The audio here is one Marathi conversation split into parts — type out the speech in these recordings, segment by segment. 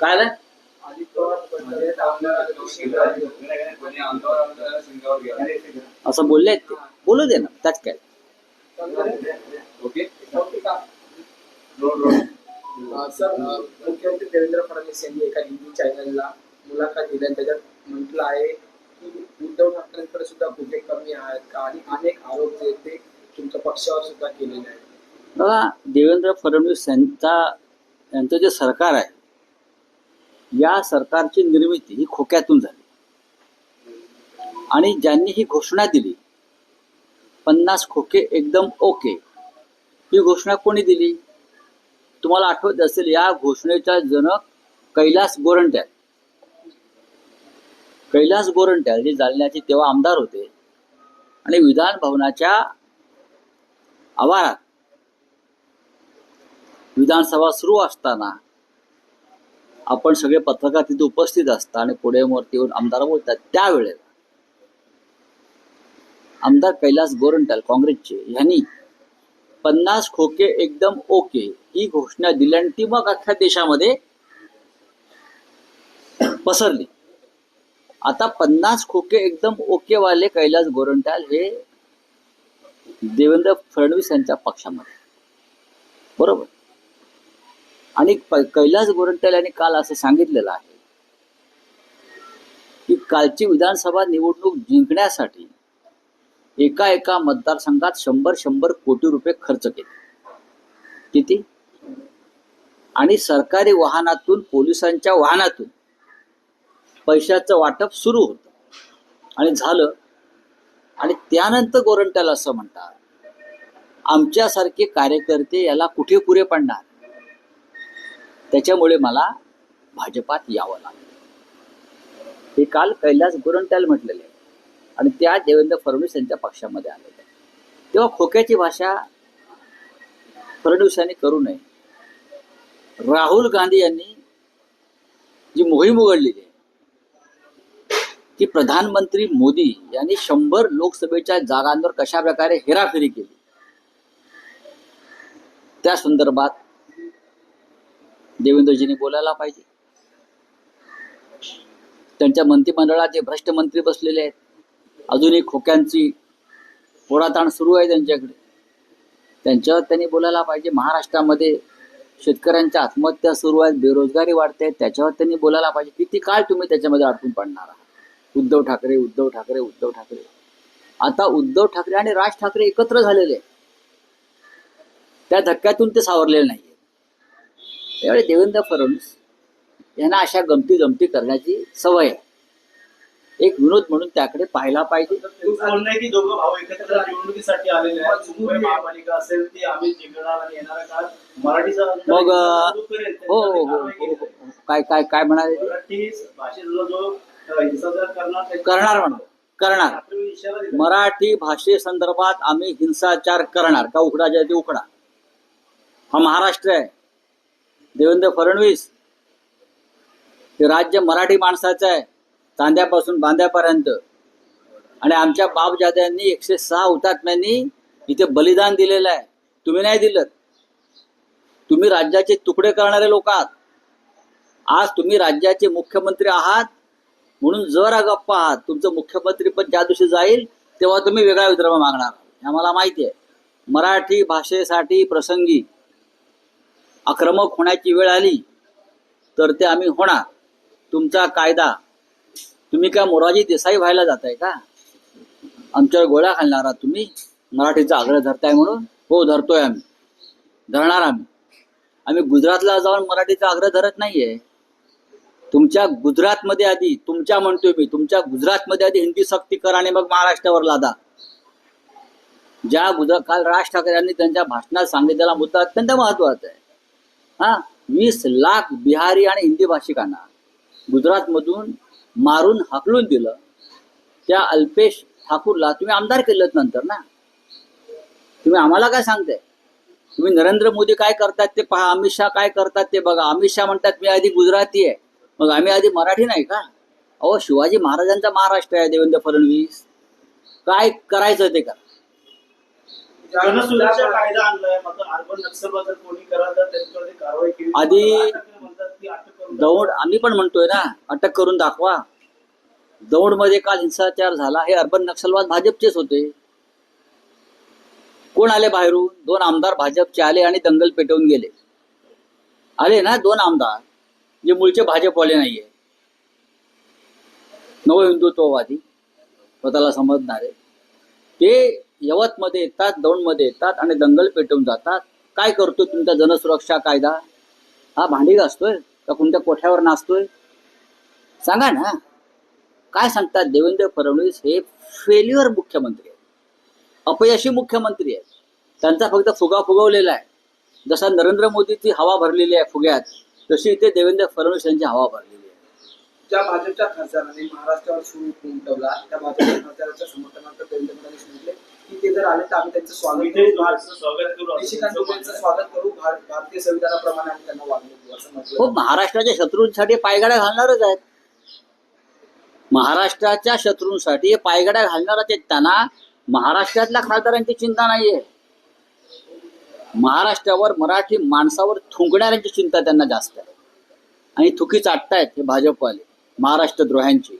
काय रे? असं बोलले ते. बोलू दे ना त्यात काय? सर अ, मुख्यमंत्री देवेंद्र फडणवीस यांनी एका हिंदी चॅनलला मुलाखत दिली आणि त्याच्यात म्हटलं आहे की उद्धव ठाकरेंकडे सुद्धा कुठे कमी आहेत का आणि अनेक आरोप जे ते तुमच्या पक्षावर सुद्धा केलेले आहेत देवेंद्र फडणवीस यांचा यांचं जे सरकार आहे या सरकारची निर्मिती ही खोक्यातून झाली. आणि ज्यांनी ही घोषणा दिली पन्नास खोके एकदम ओके ही घोषणा कोणी दिली? तुम्हाला आठवत असेल या घोषणेचा जनक कैलास गोरंट्याल. कैलास गोरंट्याल जे जालन्याचे तेव्हा आमदार होते आणि विधान भवनाच्या आवारात विधानसभा सुरू असताना आपण सगळे पत्रकार तिथे उपस्थित असतात आणि पुढे वरती येऊन आमदार बोलतात. त्यावेळेला आमदार कैलास गोरंटाल काँग्रेसचे यांनी पन्नास खोके एकदम ओके ही घोषणा दिली आणि ती मग अख्ख्या देशामध्ये पसरली. आता पन्नास खोके एकदम ओके वाले कैलास गोरंटाल हे देवेंद्र फडणवीस यांच्या पक्षामध्ये. बरोबर? आणि कैलास गोरंट्याल यांनी काल असं सांगितलेलं आहे की कालची विधानसभा निवडणूक जिंकण्यासाठी एका एका मतदारसंघात शंभर शंभर कोटी रुपये खर्च केले. किती? आणि सरकारी वाहनातून पोलिसांच्या वाहनातून पैशाचं वाटप सुरू होतं. आणि झालं. आणि त्यानंतर गोरंट्याला असं म्हणतात आमच्यासारखे कार्यकर्ते याला कुठे पुरे पडणार? त्याच्यामुळे मला भाजपात यावं लागलं. हे काल कैलास गोरंट्याल म्हटलेले आणि त्या देवेंद्र फडणवीस यांच्या पक्षामध्ये आलेल्या तेव्हा खोक्याची भाषा फडणवीसांनी करू नये. राहुल गांधी यांनी जी मोहीम उघडलेली आहे की प्रधानमंत्री मोदी यांनी शंभर लोकसभेच्या जागांवर कशा प्रकारे हेराफेरी केली? त्या संदर्भात देवेंद्रजींनी बोलायला पाहिजे. त्यांच्या मंत्रिमंडळात जे भ्रष्ट मंत्री बसलेले आहेत अजूनही खोक्यांची पोराताण सुरू आहे त्यांच्याकडे. त्यांच्यावर त्यांनी बोलायला पाहिजे. महाराष्ट्रामध्ये शेतकऱ्यांच्या आत्महत्या सुरू आहेत बेरोजगारी वाढते त्याच्यावर त्यांनी बोलायला पाहिजे. किती काळ तुम्ही त्याच्यामध्ये अडकून पडणार आहात? उद्धव ठाकरे उद्धव ठाकरे उद्धव ठाकरे. आता उद्धव ठाकरे आणि राज ठाकरे एकत्र झालेले त्या धक्क्यातून ते सावरलेले नाही त्यावेळी देवेंद्र फडणवीस यांना अशा गमती जमती करण्याची सवय आहे. एक विनोद म्हणून त्याकडे पाहायला पाहिजे. मराठीचा मग हो हो हो हो, हो. काय काय काय म्हणाले करणार म्हणा करणार. मराठी भाषेसंदर्भात आम्ही हिंसाचार करणार. का उकडा जे ते उकडा हा महाराष्ट्र आहे. देवेंद्र फडणवीस हे राज्य मराठी माणसाचं आहे तांद्यापासून बांध्यापर्यंत आणि आमच्या बापजाद्यांनी एकशे सहा हुतात्म्यांनी इथे बलिदान दिलेलं आहे. तुम्ही नाही दिलं तुम्ही राज्याचे तुकडे करणारे लोक आहात. आज तुम्ही राज्याचे मुख्यमंत्री आहात. म्हणून जर गप्प आहात तुमचं मुख्यमंत्री पण ज्या दिवशी जाईल तेव्हा तुम्ही वेगळा विदर्भ मागणार. आम्हाला माहिती आहे. मराठी भाषेसाठी प्रसंगी आक्रमक होण्याची वेळ आली तर ते आम्ही होणार. तुमचा कायदा. तुम्ही काय मोराजी देसाई व्हायला जाताय का? आमच्यावर गोळ्या घालणार आहात तुम्ही मराठीचा आग्रह धरताय म्हणून? हो धरतोय आम्ही. धरणार आम्ही. आम्ही गुजरातला जाऊन मराठीचा आग्रह धरत नाहीये. तुमच्या गुजरातमध्ये आधी तुमच्या म्हणतोय मी तुमच्या गुजरातमध्ये आधी हिंदी सक्ती करा आणि मग महाराष्ट्रावर लादा. ज्या गुजरात काल राज ठाकरे यांनी त्यांच्या भाषणात सांगितलेला मुद्दा अत्यंत महत्त्वाचा आहे. हा वीस लाख बिहारी आणि हिंदी भाषिकांना गुजरातमधून मारून हाकलून दिलं. त्या अल्पेश ठाकूरला तुम्ही आमदार केलं नंतर ना? तुम्ही आम्हाला काय सांगताय? तुम्ही नरेंद्र मोदी काय करतात ते पहा अमित शहा काय करतात ते बघा. अमित शहा म्हणतात मी आधी गुजराती आहे. मग आम्ही आधी मराठी नाही का? अहो शिवाजी महाराजांचा महाराष्ट्र आहे देवेंद्र फडणवीस. काय करायचं ते करा. जनसुरक्षा कायदा आणलाय मात्र अर्बन नक्षलवाद जर कोणी कराल तर त्यांच्यावरती कारवाई केली आधी- महाराष्ट्रातले म्हणतात की अटक करून दौड आम्ही पण म्हणतोय ना अटक करून दाखवा. दौडमध्ये काल हिंसाचार झाला हे अर्बन नक्षलवाद भाजपचेच होते. कोण आले बाहेरून? दोन आमदार भाजपचे आले आणि दंगल पेटवून गेले. आले ना दोन आमदार जे मूळचे भाजपवाले नाहीये. नव हिंदुत्ववादी स्वतःला समजणारे. ते यवतमध्ये येतात दौंडमध्ये येतात आणि दंगल पेटवून जातात. काय करतो तुमचा जनसुरक्षा कायदा? हा भांडी घासतोय का कोणत्या कोठ्यावर नाचतोय? सांगा ना. काय सांगतात देवेंद्र फडणवीस? हे फेल्युअर मुख्यमंत्री आहेत. अपयशी मुख्यमंत्री आहेत. त्यांचा फक्त फुगा फुगवलेला आहे. जसा नरेंद्र मोदीची हवा भरलेली आहे फुग्यात तशी इथे देवेंद्र फडणवीस यांची हवा भरलेली आहे. ज्या भाजपच्या खासदारांनी महाराष्ट्रावर सुरू उमटवला त्या भाजपच्या खासदाराच्या समर्थनार्थ देवेंद्र फडणवीस म्हटले की ते जर आले तर आम्ही त्यांचं स्वागत करू. स्वागत करू. निशिकांत. स्वागत भारतीय संविधानाप्रमाणे आम्ही त्यांना वागणूक देऊ असं म्हटलं हो महाराष्ट्राच्या शत्रूंसाठी पायगाड्या घालणारच आहेत. महाराष्ट्राच्या शत्रूंसाठी हे पायगाड्या घालणारच आहेत त्यांना महाराष्ट्रातल्या खासदारांची चिंता नाहीये. महाराष्ट्रावर मराठी माणसावर थुंकणाऱ्यांची चिंता त्यांना जास्त आहे. आणि थुकी चाटतायत हे भाजपवाले महाराष्ट्र द्रोह्यांची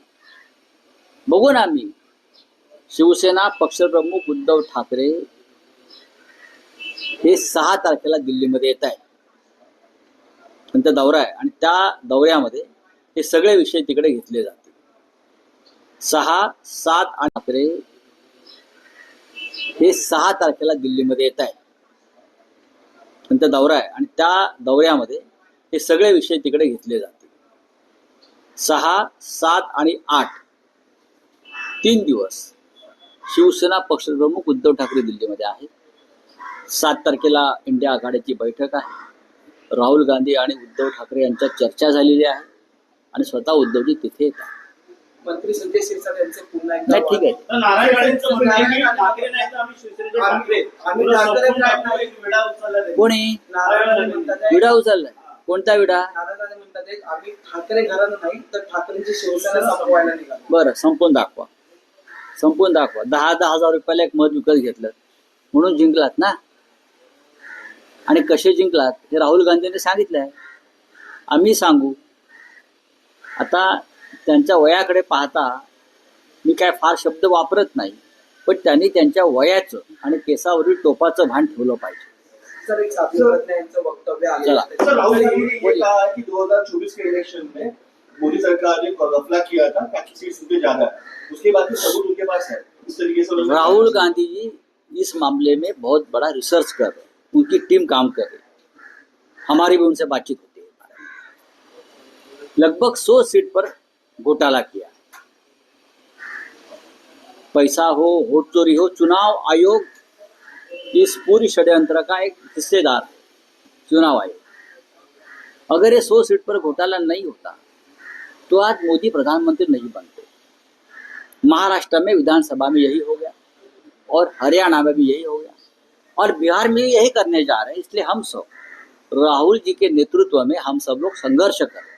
बघू ना आम्ही. शिवसेना पक्षप्रमुख उद्धव ठाकरे हे सहा तारखेला दिल्लीमध्ये येत आहे त्यांचा दौरा आहे. आणि त्या दौऱ्यामध्ये हे सगळे विषय तिकडे घेतले जातील. सहा सात आणि ठाकरे हे सहा तारखेला दिल्लीमध्ये येत आहे त्यांचा दौरा आहे. आणि त्या दौऱ्यामध्ये हे सगळे विषय तिकडे घेतले जातील. सहा सात आणि आठ. तीन दिवस. शिवसेना पक्षप्रमुख उद्धव ठाकरे दिल्लीमध्ये आहेत. सात तारखेला इंडिया आघाडीची बैठक आहे. राहुल गांधी आणि उद्धव ठाकरे यांच्यात चर्चा झालेली आहे आणि स्वतः उद्धवजी तिथे येतात मंत्री संजय शिरसाट यांचे पुन्हा एकदा नाही ठीक आहे. उचलला. कोणी? विडा उचललाय. कोणता विडा? नारायण राणे म्हणतात आहे, आम्ही ठाकरे घराणं नाही तर ठाकरेंची शिवसेना संपवायला निघालो. बरं संपून दाखवा. संपून दाखवा. दहा दहा हजार रुपयाला एक मत विकत घेतलं. म्हणून जिंकलात ना? आणि कसे जिंकलात? हे राहुल गांधींनी सांगितलं आहे आम्ही सांगू. आता त्यांच्या वयाकडे पाहता मी काय फार शब्द वापरत नाही पण त्यांनी त्यांच्या वयाचं आणि केसावरील टोपाचं भान ठेवलं पाहिजे. सर एक वक्तव्य आलं चला. सर राहुल गांधी ने ये बोलिए। कहा है कि 2024 के इलेक्शन में मोदी सरकार ने गफला किया था ताकि सीट्स उनके ज़्यादा उसके बाद सबूत उनके पास है। इस तरीके से राहुल गांधी जी इस मामले में बहुत बड़ा रिसर्च कर रहे हैं। उनकी टीम काम कर रही हमारी भी उनसे बातचीत होती है। लगभग सौ सीट पर घोटाला किया। पैसा हो, वोट चोरी हो, चुनाव आयोग इस पूरी षड्यंत्र का एक हिस्सेदार चुनाव आयोग। अगर ये सौ सीट पर घोटाला नहीं होता तो आज मोदी प्रधानमंत्री नहीं बनते। महाराष्ट्र में विधानसभा में यही हो गया और हरियाणा में भी यही हो गया। और बिहार में यही करने जा रहे हैं, इसलिए हम सब, राहुल जी के नेतृत्व में हम सब लोग संघर्ष कर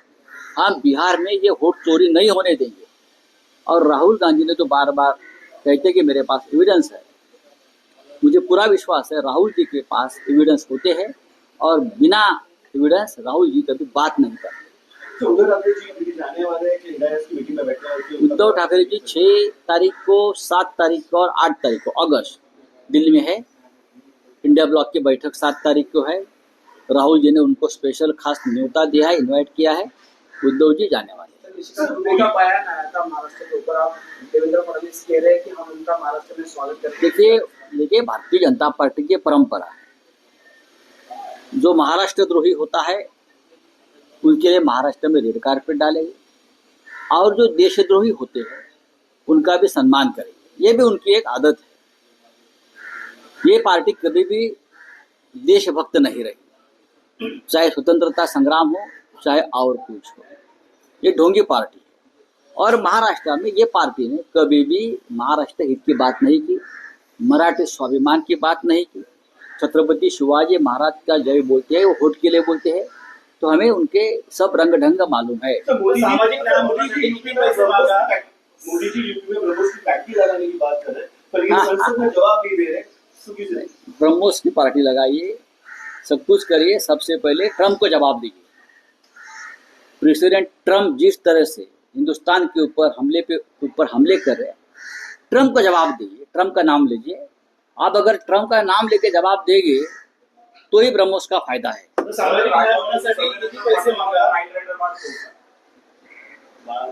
हम बिहार में ये वोट चोरी नहीं होने देंगे। और राहुल गांधी ने तो बार बार कहते कि मेरे पास एविडेंस है। मुझे पूरा विश्वास है, राहुल जी के पास एविडेंस होते हैं और बिना एविडेंस राहुल जी कभी बात नहीं करते। उद्धव ठाकरे जी अभी जाने वाले हैं कि इंडिया की मीटिंग में बैठने वाले हैं? उद्धव ठाकरे जी छः तारीख को सात तारीख को और आठ तारीख को अगस्त दिल्ली में है। इंडिया ब्लॉक की बैठक सात तारीख को है। राहुल जी ने उनको स्पेशल खास न्योता दिया है इनवाइट किया है। उद्धव जी जाने वाले हैं। तर निश्चित दुबे का बयान आया था महाराष्ट्र के ऊपर। आप देवेंद्र फडणवीस कह रहे हैं कि हम उनका महाराष्ट्र में स्वागत करते हैं देखिए देखिए भारतीय जनता पार्टी की परंपरा है। जो महाराष्ट्र द्रोही होता है उनके लिए महाराष्ट्र में रेड कारपेट डालेंगे। और जो देशद्रोही होते हैं, उनका भी सम्मान करेंगे। ये भी उनकी एक आदत है। ये पार्टी कभी भी देशभक्त नहीं रही। चाहे स्वतंत्रता संग्राम हो, चाहे और कुछ हो। ये ढोंगी पार्टी और महाराष्ट्र में ये पार्टी ने कभी भी महाराष्ट्र हित की बात नहीं की, मराठी स्वाभिमान की बात नहीं की। छत्रपति शिवाजी महाराज का जय बोलते हैं, वो वोट के लिए बोलते हैं। तो हमें उनके सब रंग ढंग मालूम है। मोदी जी- यूपी में ब्रह्मोस की लगाने बात कर रहे हैं पर ये हाँ, संसद में जवाब नहीं दे रहे। ब्रह्मोस की पार्टी लगाइए सब कुछ करिए सबसे पहले ट्रंप को जवाब दीजिए। प्रेसिडेंट ट्रंप जिस तरह से हिंदुस्तान के ऊपर हमले पे ऊपर हमले कर रहे हैं ट्रंप को जवाब दीजिए ट्रंप का नाम लीजिए। आप अगर ट्रंप का नाम लेके जवाब देंगे तो ही ब्रह्मोस का फ़ायदा है। सामाजिक न्याय होण्यासाठी किती पैसे मागा बाळ-